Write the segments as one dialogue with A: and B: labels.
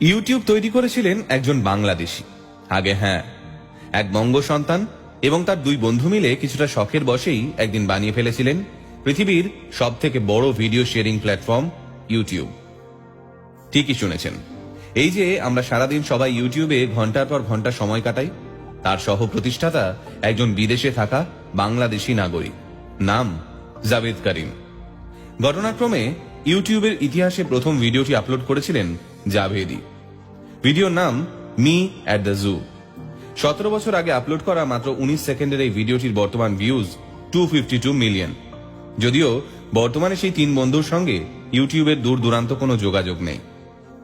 A: YouTube তৈরি করেছিলেন একজন বাংলাদেশি। আগে হ্যাঁ এক বঙ্গ সন্তান এবং তার দুই বন্ধু মিলে কিছুটা শখের বসেই একদিন বানিয়ে ফেলেছিলেন পৃথিবীর সব থেকে বড় ভিডিও শেয়ারিং প্ল্যাটফর্ম ইউটিউব। ঠিকই শুনেছেন। এই যে আমরা সারাদিন সবাই ইউটিউবে ঘণ্টার পর ঘণ্টা সময় কাটাই, তার সহ প্রতিষ্ঠাতা একজন বিদেশে থাকা বাংলাদেশি নাগরিক, নাম জাভেদ করিম। ঘটনাক্রমে ইউটিউবের ইতিহাসে প্রথম ভিডিওটি আপলোড করেছিলেন জাভেদি। ভিডিওর নাম মি অ্যাট দ্য জু। সতেরো বছর আগে আপলোড করা মাত্র উনিশ সেকেন্ডের এই ভিডিওটির বর্তমান views two fifty two million. যদিও বর্তমানে সেই তিন বন্ধুর সঙ্গে ইউটিউবের দূর দূরান্ত কোনো যোগাযোগ নেই।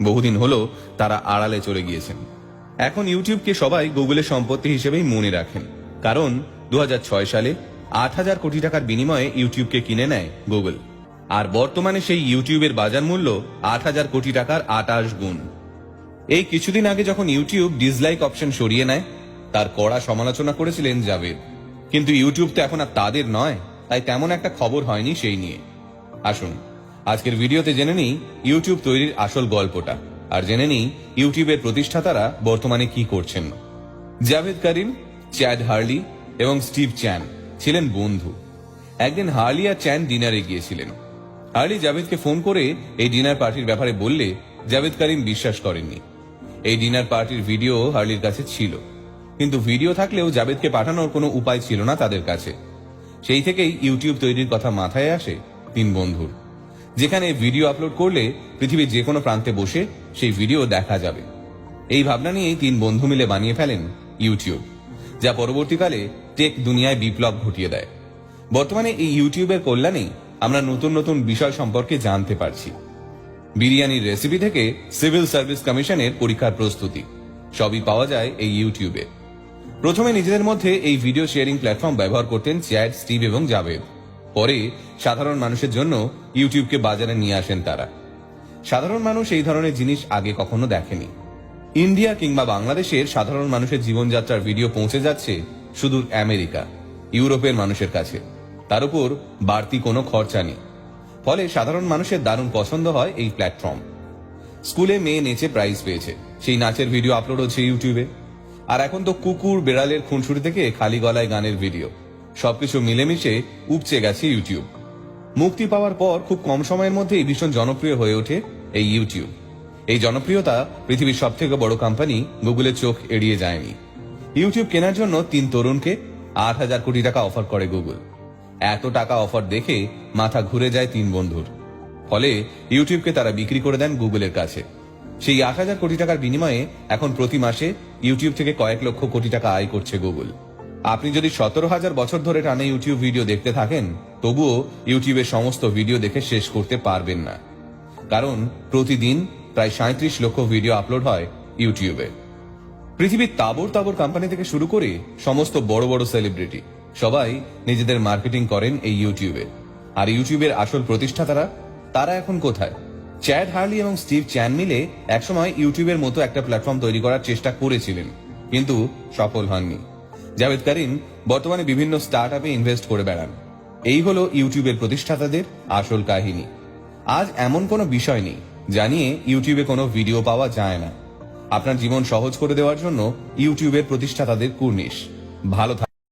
A: বহুদিন হলো তারা আড়ালে চলে গিয়েছেন। এখন ইউটিউবকে সবাই গুগলের সম্পত্তি হিসেবেই মনে রাখেন। কারণ দু হাজার ছয় সালে আট হাজার কোটি টাকার বিনিময়ে ইউটিউবকে কিনে নেয় গুগল। আর বর্তমানে সেই ইউটিউবের বাজার মূল্য আট হাজার কোটি টাকার আটাশ গুণ। এই কিছুদিন আগে যখন ইউটিউব ডিসলাইক অপশন সরিয়ে নেয়, তার কড়া সমালোচনা করেছিলেন জাভেদ। কিন্তু ইউটিউব তো এখন আর তাদের নয়, তাই তেমন একটা খবর হয়নি সেই নিয়ে। আসুন, আজকের ভিডিওতে জেনে নিই ইউটিউব তৈরির আসল গল্পটা, আর জেনে নিই ইউটিউবের প্রতিষ্ঠাতারা বর্তমানে কি করছেন। জাভেদ করিম, চ্যাড হার্লি এবং স্টিভ চ্যান ছিলেন বন্ধু। একদিন হার্লি আর চ্যান ডিনারে গিয়েছিলেন। হার্লি জাভেদকে ফোন করে এই ডিনার পার্টির ব্যাপারে বললে জাভেদ করিম বিশ্বাস করেননি। এই ডিনার পার্টির ভিডিও হার্লির কাছে ছিল। কিন্তু ভিডিও থাকলেও জাভেদকে পাঠানোর কোনো উপায় ছিল না তাদের কাছে। সেই থেকেই ইউটিউব তৈরির কথা মাথায় আসে তিন বন্ধুর। যেখানে ভিডিও আপলোড করলে পৃথিবীর যে কোনো প্রান্তে বসে সেই ভিডিও দেখা যাবে। এই ভাবনা নিয়েই তিন বন্ধু মিলে বানিয়ে ফেলেন ইউটিউব, যা পরবর্তীকালে টেক দুনিয়ায় বিপ্লব ঘটিয়ে দেয়। বর্তমানে এই ইউটিউবের কল্যাণেই আমরা নতুন নতুন বিষয় সম্পর্কে জানতে পারছি। বিরিয়ানির রেসিপি থেকে সিভিল সার্ভিস কমিশনের পরীক্ষার প্রস্তুতি। সবই পাওয়া যায় এই ইউটিউবে প্রথমে নিজেদের মধ্যে এই ভিডিও শেয়ারিং প্ল্যাটফর্ম ব্যবহার করতেন চ্যাট, স্টিভ এবং জাভেদ। পরে সাধারণ মানুষের জন্য ইউটিউবকে বাজারে নিয়ে আসেন তারা। সাধারণ মানুষ এই ধরনের জিনিস আগে কখনো দেখেনি। ইন্ডিয়া কিংবা বাংলাদেশের সাধারণ মানুষের জীবনযাত্রার ভিডিও পৌঁছে যাচ্ছে সুদূর আমেরিকা, ইউরোপের মানুষের কাছে। তার উপর বাড়তি কোনো খরচা নেই। ফলে সাধারণ মানুষের দারুণ পছন্দ হয় এই প্ল্যাটফর্ম। স্কুলে মেয়ে নেচে প্রাইজ পেয়েছে। সেই নাচের ভিডিও আপলোড হচ্ছে ইউটিউবে আর এখন তো কুকুর, বেড়ালের খুনসুটি থেকে খালি গলায় গানের ভিডিও সবকিছু মিলেমিশে উপচে গেছে ইউটিউব মুক্তি পাওয়ার পর খুব কম সময়ের মধ্যেই ভীষণ জনপ্রিয় হয়ে ওঠে এই ইউটিউব এই জনপ্রিয়তা পৃথিবীর সব থেকে বড় কোম্পানি গুগলের চোখ এড়িয়ে যায়নি। ইউটিউব কেনার জন্য তিন তরুণকে আট হাজার কোটি টাকা অফার করে গুগল এত টাকা অফার দেখে মাথা ঘুরে যায় তিন বন্ধুর। ফলে ইউটিউবকে তারা বিক্রি করে দেন গুগলের কাছে। সেই আট হাজার কোটি টাকার বিনিময়ে এখন প্রতি মাসে ইউটিউব থেকে কয়েক লক্ষ কোটি টাকা আয় করছে গুগল আপনি যদি সতেরো হাজার বছর ধরে টানে ইউটিউব ভিডিও দেখতে থাকেন, তবুও ইউটিউবের সমস্ত ভিডিও দেখে শেষ করতে পারবেন না। কারণ প্রতিদিন প্রায় সাঁত্রিশ লক্ষ ভিডিও আপলোড হয় ইউটিউবে পৃথিবীর তাবর তাবর কোম্পানি থেকে শুরু করে সমস্ত বড় বড় সেলিব্রিটি সবাই নিজেদের মার্কেটিং করেন এই ইউটিউবে। আর ইউটিউবের আসল প্রতিষ্ঠাতারা, তারা এখন কোথায়? চ্যাড হার্লি এবং স্টিভ চ্যান মিলে একসময় ইউটিউবের মতো একটা প্ল্যাটফর্ম তৈরি করার চেষ্টা করেছিলেন, কিন্তু সফল হননি। জাভেদ করিম বর্তমানে বিভিন্ন স্টার্ট আপে ইনভেস্ট করে বেড়ান। এই হলো ইউটিউবের প্রতিষ্ঠাতাদের আসল কাহিনী। আজ এমন কোনো বিষয় নেই জানিয়ে ইউটিউবে কোনো ভিডিও পাওয়া যায় না। আপনার জীবন সহজ করে দেওয়ার জন্য ইউটিউবের প্রতিষ্ঠাতাদের কুর্নিশ। ভালো